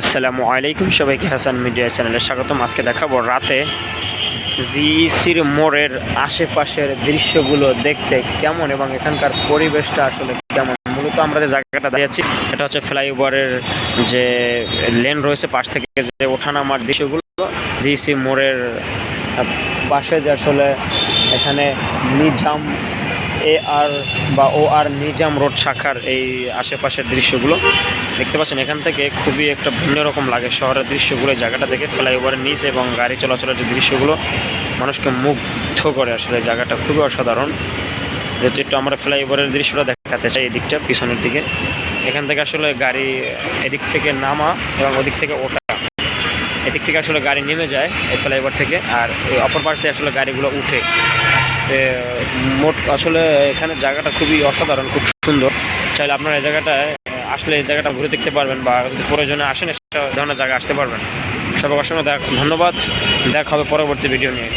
আসসালামু আলাইকুম সবাইকে হাসান মিডিয়া চ্যানেলে স্বাগতম। আজকে দেখাবো রাতে জিইসির মোড়ের আশেপাশের দৃশ্যগুলো দেখতে কেমন এবং এখানকার পরিবেশটা আসলে কেমন। মূলত আমরা যে জায়গাটা দাঁড়িয়ে আছি এটা হচ্ছে ফ্লাইওভারের যে লেন রয়েছে, পাশ থেকে যে ওঠানামার দৃশ্যগুলো। জিইসি মোড়ের পাশে যে আসলে এখানে নিজাম এ আর বা ও আর নিজাম রোড শাখার এই আশেপাশের দৃশ্যগুলো দেখতে পাচ্ছেন। এখান থেকে খুবই একটা ভিন্ন রকম লাগে শহরের দৃশ্যগুলো জায়গাটা দেখে ফ্লাইওভারের নিচে এবং গাড়ি চলাচলের যে দৃশ্যগুলো, মানুষকে মুগ্ধ করে আসলে জায়গাটা। খুবই অসাধারণ। যেহেতু একটু আমরা ফ্লাইওভারের দৃশ্যটা দেখাতে চাই এই দিকটা পিছনের দিকে। এখান থেকে আসলে গাড়ি এদিক থেকে নামা এবং ওদিক থেকে ওঠা। এদিক থেকে আসলে গাড়ি নেমে যায় এই ফ্লাইওভার থেকে আর এই অপর পাশ দিয়ে আসলে গাড়িগুলো উঠে। মোট আসলে এখানে জায়গাটা খুবই অসাধারণ, খুব সুন্দর। চাইলে আপনারা এই জায়গাটায় আসলে এই জায়গাটা ঘুরে দেখতে পারবেন বা যদি প্রয়োজনে আসেন একটা ধরনের জায়গায় আসতে পারবেন। সবাই অসংখ্য ধন্যবাদ। দেখা হবে পরবর্তী ভিডিও নিয়ে।